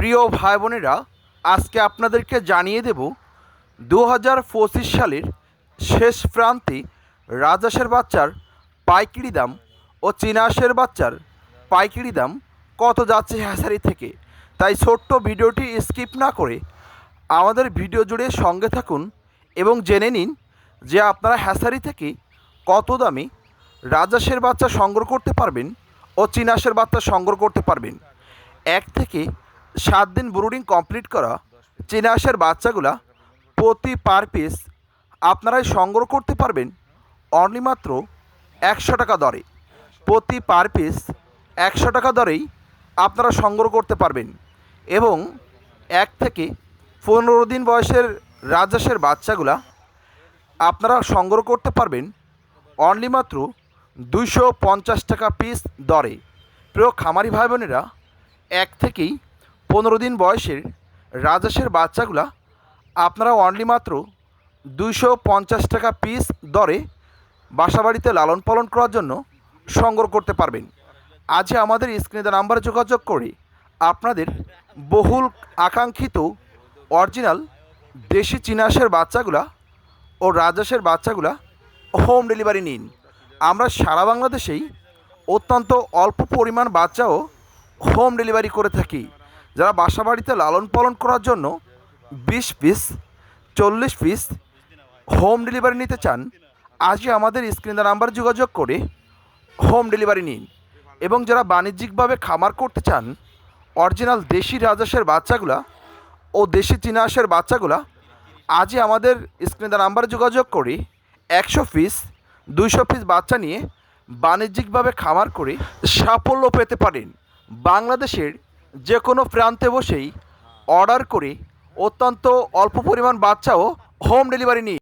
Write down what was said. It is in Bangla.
প্রিয় ভাই বোনেরা আজকে আপনাদেরকে জানিয়ে দেব দু হাজার পঁচিশ সালের শেষ প্রান্তে রাজহাঁসের বাচ্চার পাইকারি দাম ও চীনাহাঁসের বাচ্চার পাইকারি দাম কত যাচ্ছে হ্যাসারি থেকে। তাই ছোট্ট ভিডিওটি স্কিপ না করে আমাদের ভিডিও জুড়ে সঙ্গে থাকুন এবং জেনে নিন যে আপনারা হ্যাসারি থেকে কত দামে রাজাসের বাচ্চা সংগ্রহ করতে পারবেন ও চীনাহাঁসের বাচ্চা সংগ্রহ করতে পারবেন। এক থেকে সাত দিন ব্রুডিং কমপ্লিট করা চীনাহাঁসের বাচ্চাগুলা প্রতি পার পিস আপনারাই সংগ্রহ করতে পারবেন অনলি মাত্র একশো টাকা দরে। প্রতি পার পিস একশো টাকা দরেই আপনারা সংগ্রহ করতে পারবেন এবং এক থেকে পনেরো দিন বয়সের রাজহাঁসের বাচ্চাগুলা আপনারা সংগ্রহ করতে পারবেন অনলি মাত্র দুইশো পঞ্চাশ টাকা পিস দরে। প্রিয় খামারি ভাই বোনেরা এক থেকেই পনেরো দিন বয়সের রাজহাঁসের বাচ্চাগুলা আপনারা অনলি মাত্র দুইশো পঞ্চাশ টাকা পিস দরে বাসাবাড়িতে লালন পালন করার জন্য সংগ্রহ করতে পারবেন। আজই আমাদের স্ক্রিনে নাম্বারে যোগাযোগ করে আপনাদের বহুল আকাঙ্ক্ষিত অরিজিনাল দেশি চীনাহাঁসের বাচ্চাগুলা ও রাজহাঁসের বাচ্চাগুলা হোম ডেলিভারি নিন। আমরা সারা বাংলাদেশেই অত্যন্ত অল্প পরিমাণ বাচ্চাও হোম ডেলিভারি করে থাকি। যারা বাসা বাড়িতে লালন পালন করার জন্য বিশ পিস চল্লিশ পিস হোম ডেলিভারি নিতে চান, আজই আমাদের স্ক্রিনে নাম্বার যোগাযোগ করে হোম ডেলিভারি নিন। এবং যারা বাণিজ্যিকভাবে খামার করতে চান অরিজিনাল দেশি রাজহাঁসের বাচ্চাগুলা ও দেশি চীনাহাঁসের বাচ্চাগুলা, আজই আমাদের স্ক্রিনে নাম্বারে যোগাযোগ করে একশো পিস দুইশো পিস বাচ্চা নিয়ে বাণিজ্যিকভাবে খামার করে সাফল্য পেতে পারেন। বাংলাদেশের যে কোনো প্রান্তে বসেই অর্ডার করে অত্যন্ত অল্প পরিমাণ বাচ্চাও হোম ডেলিভারি নিয়ে